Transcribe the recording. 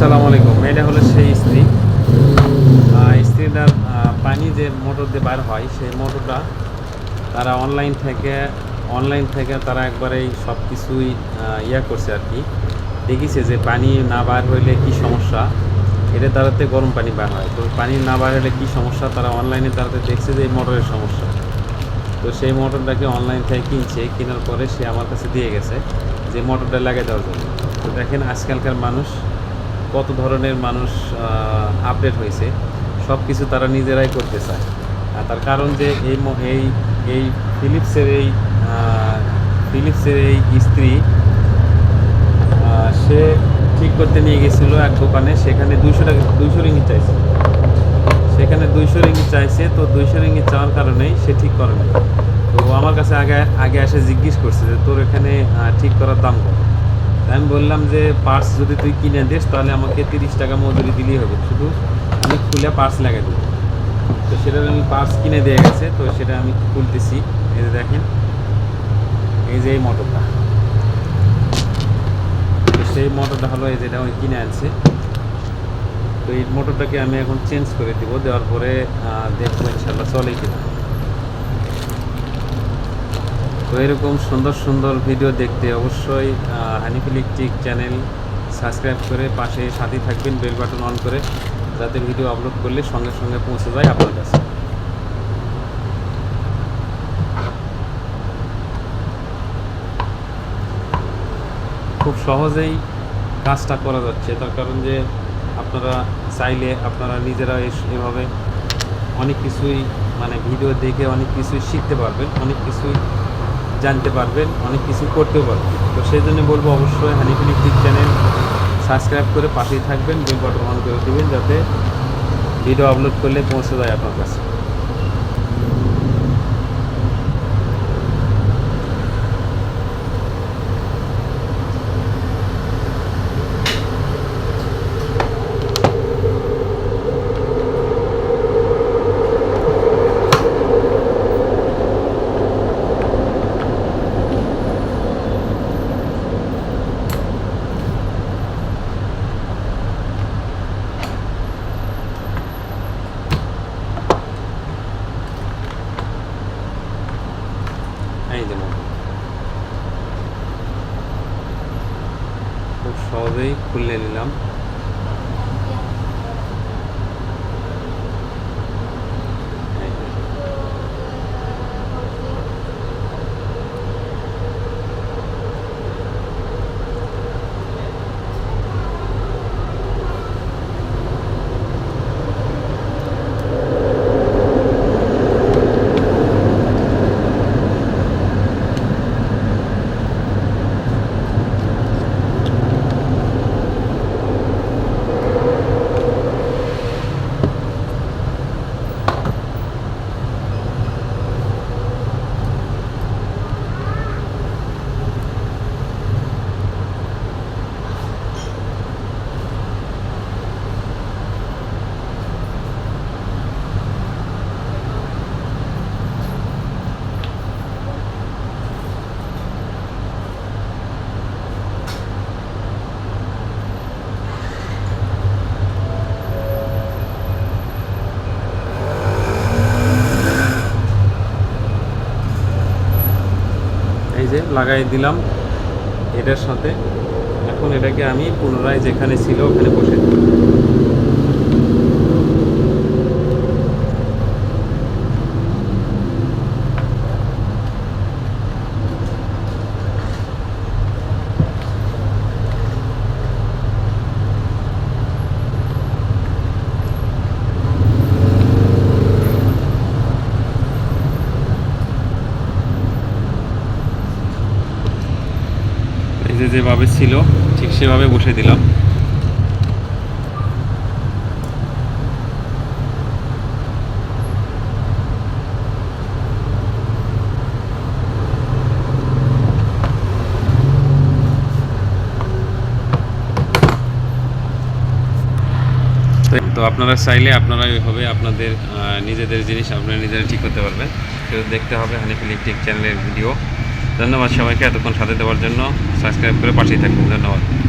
আসসালামু আলাইকুম। এটা হলো সেই স্ত্রী। স্ত্রীটার পানি যে মোটর দিয়ে বার হয়, সেই মোটরটা তারা অনলাইন থেকে অনলাইন থেকে তারা একবারেই সব কিছুই ইয়া করছে আর কি। দেখিছে যে পানি না বার হইলে কি সমস্যা? এটা তারাতে গরম পানি বার হয়। তো পানি না বার হলে কী সমস্যা? তারা অনলাইনে তারাতে দেখছে যে এই মোটরের সমস্যা। তো সেই মোটরটাকে অনলাইন থেকে কিনছে। কেনার পরে সে আমার কাছে দিয়ে গেছে যে মোটরটা লাগিয়ে দেওয়ার জন্য। তো দেখেন আজকালকার মানুষ কত ধরনের মানুষ আপডেট হয়েছে সব কিছু তারা নিজেরাই করতে চায়। আর তার কারণ যে এই এই এই ফিলিপসের এই ফিলিপসের এই স্ত্রী সে ঠিক করতে নিয়ে গেছিল এক দোকানে, সেখানে দুইশো টাকা, দুইশো রিঙ্গিত চাইছে। সেখানে দুইশো রিঙ্গিত চাইছে, তো দুইশো রিঙ্গিত চাওয়ার কারণেই সে ঠিক করে না তো আমার কাছে আগে আগে এসে জিজ্ঞেস করছে যে তোর এখানে ঠিক করার দাম কত? আমি বললাম যে পার্স যদি তুই কিনে দিস, তাহলে আমাকে তিরিশ টাকা মজুরি দিলেই হবে। শুধু আমি খুলে পার্স লাগাই দেবো। তো সেটা আমি পার্স কিনে দিয়ে গেছে, তো সেটা আমি খুলতেছি। এই যে দেখেন, এই যে এই মোটরটা। তো সেই মোটরটা হলো এই যেটা আমি কিনে আনছে। তো এই মোটরটাকে আমি এখন চেঞ্জ করে দিব, দেওয়ার পরে দেখব ইনশাল্লাহ চলে কিনা। তো এরকম সুন্দর সুন্দর ভিডিও দেখতে অবশ্যই হানিফ ইলেকট্রিক চ্যানেল সাবস্ক্রাইব করে পাশে সাথে থাকবেন বেল বাটন অন করে, যাতে ভিডিও আপলোড করলে সঙ্গে সঙ্গে পৌঁছে যায় আপনার কাছে। খুব সহজেই কাজটা করা যাচ্ছে, তার কারণ যে আপনারা চাইলে আপনারা নিজেরা এভাবে অনেক কিছুই মানে ভিডিও দেখে অনেক কিছুই শিখতে পারবেন, অনেক কিছুই জানতে পারবেন, অনেক কিছু করতেও পারবেন। তো সেই জন্য বলব অবশ্যই হানিফ ইলেকট্রিক চ্যানেল সাবস্ক্রাইব করে পাশেই থাকবেন, বেল বাটন অন করে দেবেন, যাতে ভিডিও আপলোড করলে পৌঁছে যায় আপনার কাছে। এই মোটর খুব সহজেই খুলে নিলাম এই যে। এই যে লাগাই দিলাম এটার সাথে। এখন এটাকে আমি পুনরায় যেখানে ছিল ওখানে বসে দিই যে যেভাবে ছিল, ঠিক সেভাবে বসে দিলাম। তো- আপনারা চাইলে আপনারা এইভাবে আপনাদের নিজেদের জিনিস আপনারা নিজেরা ঠিক করতে পারবেন। সেটা দেখতে হবে হানিফ ইলেকট্রিক চ্যানেলের ভিডিও। ধন্যবাদ সবাইকে এতক্ষণ সাথে দেওয়ার জন্য। সাবস্ক্রাইব করে পাশেই থাকবেন। ধন্যবাদ।